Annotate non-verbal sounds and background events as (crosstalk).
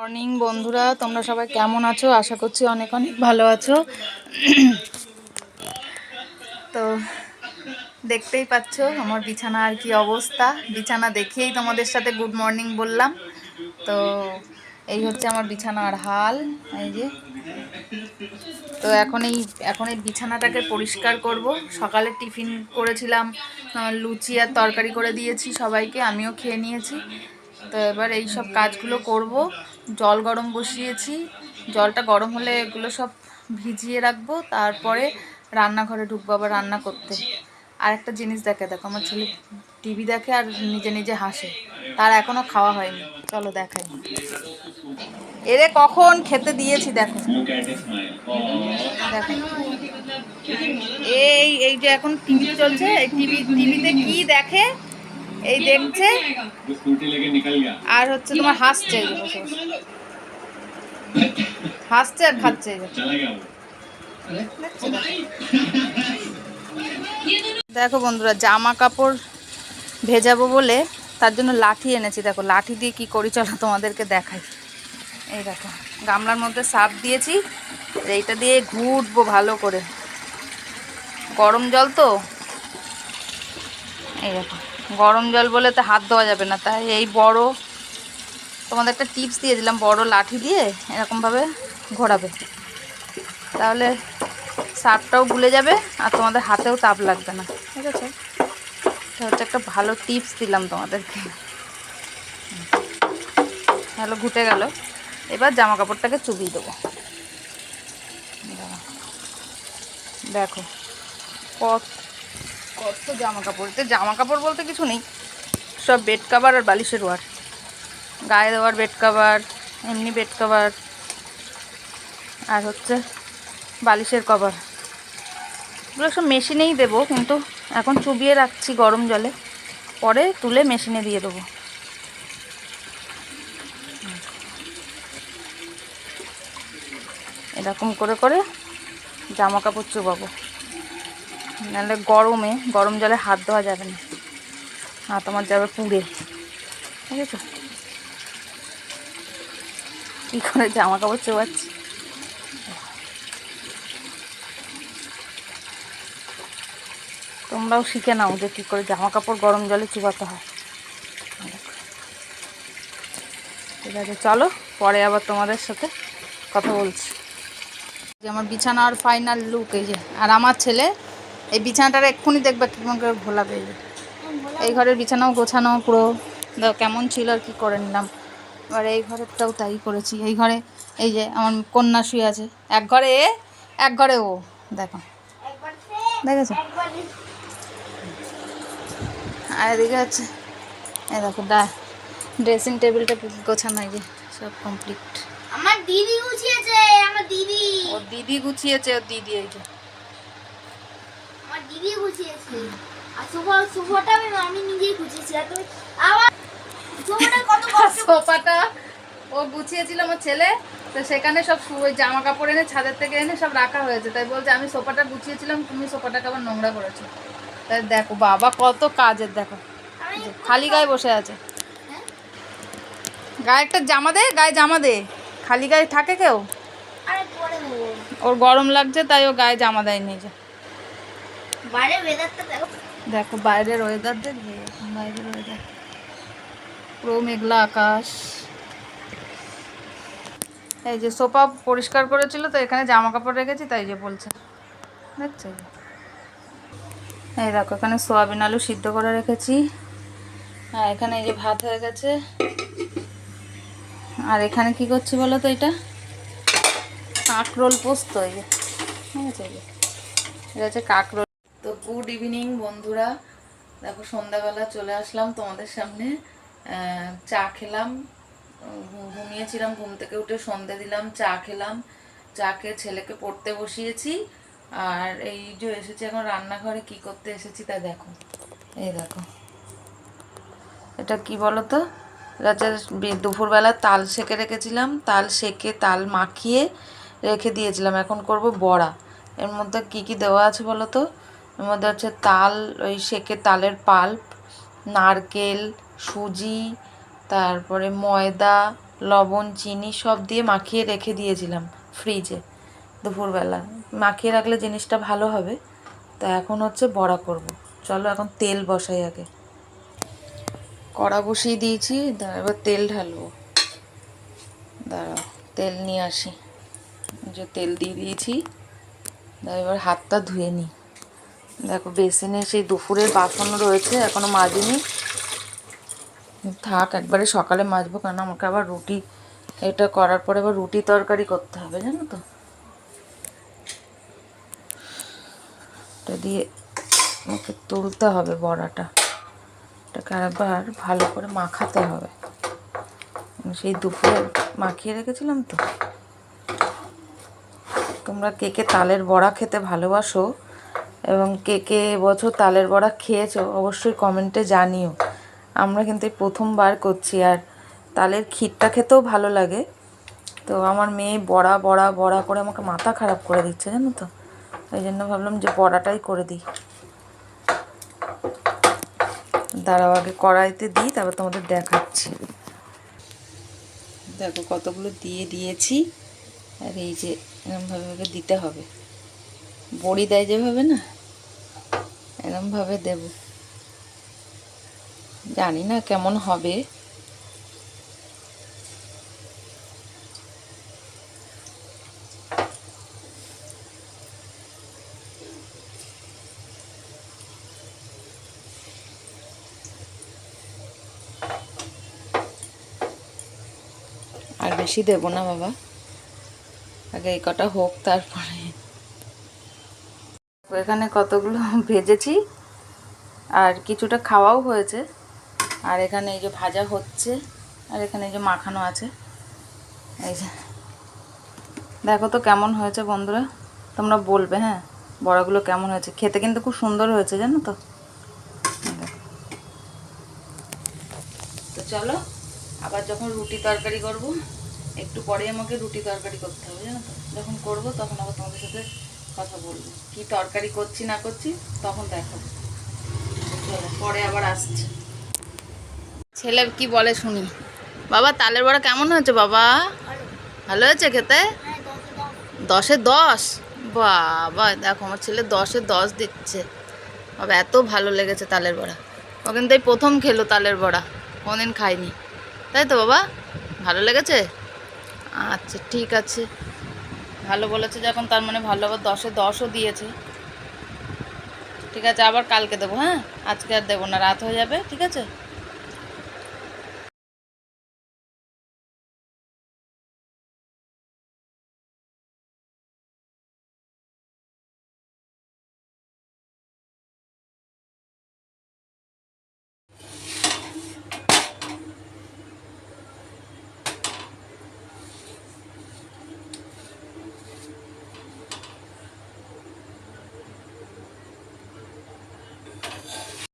Morning বন্ধুরা, তোমরা সবাই কেমন আছো? আশা করছি অনেক অনেক ভালো আছো। তো দেখতেই পাচ্ছ আমার বিছানার কি অবস্থা। বিছানা দেখেই তোমাদের সাথে গুড মর্নিং বললাম। তো এই হচ্ছে আমার বিছানার হাল, এই যে। তো এখন এই এখন এই বিছানাটাকে পরিষ্কার করব। সকালে টিফিন করেছিলাম লুচি আর তরকারি করে দিয়েছি সবাইকে, আমিও খেয়ে নিয়েছি। তো এবার এই সব কাজগুলো করব। জল গরম বসিয়েছি। জলটা গরম হলে এগুলো সব ভিজিয়ে রাখব, তারপরে রান্নাঘরে ঢুকবো আবার রান্না করতে। আর একটা জিনিস দেখে, দেখো, আমার ছেলে টিভি দেখে আর নিজে নিজে হাসে। তার এখনও খাওয়া হয়নি। চলো দেখাই। এরে কখন খেতে দিয়েছি, দেখো। দেখো। এই এই যে এখন টিভি চলছে টিভি, টিভিতে কি দেখে? এই দেখছে আর হচ্ছে তোমার হাসছে হাসছে আর খাচ্ছে দেখো বন্ধুরা জামা কাপড় ভেজাবো বলে তার জন্য লাঠি এনেছি। দেখো লাঠি দিয়ে কি করি চলো তোমাদেরকে দেখাই। এই দেখো গামলার মধ্যে সাপ দিয়েছি এইটা দিয়ে ঘুটবো ভালো করে। গরম জল তো? এই দেখো। গরম জল বলে তো হাত দেওয়া যাবে না। তাই এই বড় তোমাদের একটা টিপস দিয়ে দিলাম, বড় লাঠি দিয়ে এরকমভাবে ঘোরাবে। তাহলে সাপটাও গুলে যাবে আর তোমাদের হাতেও তাপ লাগবে না। ঠিক আছে? এটা হচ্ছে একটা ভালো টিপস দিলাম তোমাদেরকে। ভালো ঘুটে গেল। এবার জামা কাপড়টাকে চুবিয়ে দেবো। দেখো, কত কত জামা কাপড় এতে জামা কাপড় বলতে কিছু নেই, সব বেড কাভার আর বালিশের ওয়ার। গায়ে দেওয়ার বেড কাভার এমনি বেড কাভার আর হচ্ছে বালিশের কভার এগুলো সব মেশিনেই দেবো কিন্তু এখন চুবিয়ে রাখছি গরম জলে। পরে তুলে মেশিনে দিয়ে দেবো। এরকম করে করে জামা কাপড় চুবাবো। নাহলে গরমে, গরম জলে হাত ধোয়া যাবে না। হাত আমার যাবে পুড়ে। ঠিক আছে? কী করে জামা কাপড় চোবাচ্ছি? তোমরাও শিখে নাও যে কী করে জামা কাপড় গরম জলে চুবাতে হয়। ঠিক আছে, চলো, পরে আবার তোমাদের সাথে কথা বলছি। যে আমার বিছানার ফাইনাল লুক এই যে, আর আমার ছেলে এই বিছানাটা এক্ষুনি দেখবে কেমন করে ঘোলাবে এই এই ঘরের বিছানাও গোছানো পুরো। কেমন ছিল আর কি করে নিলাম। এবার এই ঘরেরটাও তাই করেছি। এই ঘরে এই যে আমার কন্যা শুয়ে আছে। এক ঘরে এ এক ঘরে ও। দেখো। দেখেছ? আর এদিকে হচ্ছে এই দেখো ডা ড্রেসিং টেবিলটা গোছানো এই যে সব কমপ্লিট আমার দিদি গুছিয়েছে আমার দিদি। ওর দিদি গুছিয়েছে ওর দিদি এই যে। দিদি গুছিয়েছে। আর সোফা সোফাটা আমি আমি নিজেই গুছিয়েছি। আর তুমি আবার সোফাটা কত কষ্ট সোফাটা ও গুছিয়েছিল আমার ছেলে তো সেখানে সব ওই জামা কাপড় এনে ছাদের থেকে এনে সব রাখা হয়েছে। তাই বলছে আমি সোফাটা গুছিয়েছিলাম তুমি সোফাটাকে আবার নোংরা করেছ। তাই দেখো বাবা কত কাজের দেখো। খালি গায়ে বসে আছে। হ্যাঁ? গায়ে একটা জামা দে গায়ে জামা দে। খালি গায়ে থাকে কেউ? ওর গরম লাগছে তাই ও গায়ে জামা দেয় নিজে দেখো। দেখো, বাইরের ওয়েদার দেখবে বাইরের ওয়েদার পুরো মেঘলা আকাশ। এই যে সোফা পরিষ্কার করেছিল, তো এখানে জামা কাপড় রেখেছি, তাই যে বলছে। দেখছ? এই দেখো, এখানে সোয়াবিন আলু সিদ্ধ করে রেখেছি। আর এখানে এই যে ভাত হয়ে গেছে। আর এখানে কি করছি বলো তো এটা? কাঁকরোল পোস্ত, এই যে। ঠিক আছে। এটা হচ্ছে কাঁকরোল গুড ইভিনিং বন্ধুরা। দেখো, সন্ধ্যাবেলা চলে আসলাম তোমাদের সামনে। চা খেলাম ঘুমিয়েছিলাম, ঘুম থেকে উঠে সন্ধে দিলাম, চা খেলাম। চা খেয়ে ছেলেকে পড়তে বসিয়েছি। আর এই যে এসেছি এখন রান্নাঘরে, কি করতে এসেছি তা দেখো। এই দেখো। এটা কি বলো তো দুপুরবেলা তাল সেকে রেখেছিলাম। তাল সেকে, তাল মাখিয়ে রেখে দিয়েছিলাম। এখন করব বড়া। এর মধ্যে কি কি দেওয়া আছে বলো তো এর মধ্যে হচ্ছে তাল, ওই সেকে তালের পাল্প, নারকেল, সুজি, তারপরে ময়দা, লবণ, চিনি সব দিয়ে মাখিয়ে রেখে দিয়েছিলাম ফ্রিজে দুপুরবেলা। মাখিয়ে রাখলে জিনিসটা ভালো হবে। তা এখন হচ্ছে বড়া করব। চলো এখন তেল বসাই আগে। কড়া বসিয়ে দিয়েছি এবার তেল ঢালবো। দাঁড়াও, তেল নিয়ে আসি। যে তেল দিয়ে দিয়েছি এবার হাতটা ধুয়ে নিই। দেখো, বেসিনে সেই দুপুরের বাসন রয়েছে, এখনও মাজিনি। থাক, একবারে সকালে মাজবো কারণ আমাকে আবার রুটি, এটা করার পরে আবার রুটি তরকারি করতে হবে, জানো তো? দিয়ে আমাকে তুলতে হবে বড়াটা। এটাকে আরেকবার ভালো করে মাখাতে হবে। সেই দুপুরে মাখিয়ে রেখেছিলাম তো। তোমরা কে কে তালের বড়া খেতে ভালোবাসো এবং কে কে এবছর তালের বড়া খেয়েছো অবশ্যই কমেন্টে জানিও। আমরা কিন্তু প্রথমবার করছি আর তালের ক্ষীরটা খেতেও ভালো লাগে। তো আমার মেয়ে বড়া বড়া বড়া করে আমাকে মাথা খারাপ করে দিচ্ছে, জানো তো? ওই জন্য ভাবলাম যে বড়াটাই করে দিই। দাঁড়াও, আগে কড়াইতে দিই, তারপর তোমাদের দেখাচ্ছি। দেখো কতগুলো দিয়ে দিয়েছি। আর এই যে এরমভাবে দিতে হবে। বড়ি দেয় যেভাবে না? এরমভাবে দেব। জানি না কেমন হবে। আর বেশি দেবো না বাবা। আগে এই কটা হোক, তারপরে এখানে কতগুলো (laughs) ভেজেছি আর কিছুটা খাওয়াও হয়েছে। আর এখানে এই যে ভাজা হচ্ছে, আর এখানে এই যে মাখানো আছে। এই যে দেখো তো কেমন হয়েছে বন্ধুরা, তোমরা বলবে হ্যাঁ? বড়াগুলো কেমন হয়েছে? খেতে কিন্তু খুব সুন্দর হয়েছে, জানো তো? তো চলো, আবার যখন রুটি তরকারি করব, একটু পরে আমাকে রুটি তরকারি করতে হবে, জানো তো? যখন করব, তখন আবার তোমাদের সাথে কথা বলব। কি তরকারি করছি না করছি, তখন চলো, পরে আবার আসছি। ছেলে কি বলে শুনি? বাবা, তালের বড়া কেমন হয়েছে বাবা? ভালো হয়েছে খেতে? দশে দশ? বাবা, দেখো, আমার ছেলে দশে দশ দিচ্ছে। বাবা, এত ভালো লেগেছে তালের বড়া। ও কিন্তু এই প্রথম খেলো তালের বড়া, কোনোদিন খাইনি তাই তো বাবা? ভালো লেগেছে? আচ্ছা ঠিক আছে। ভালো বলেছে যখন, তার মানে ভালো আবার দশে দশও দিয়েছে। ঠিক আছে, আবার কালকে দেবো হ্যাঁ? আজকে আর দেবো না, রাত হয়ে যাবে, ঠিক আছে?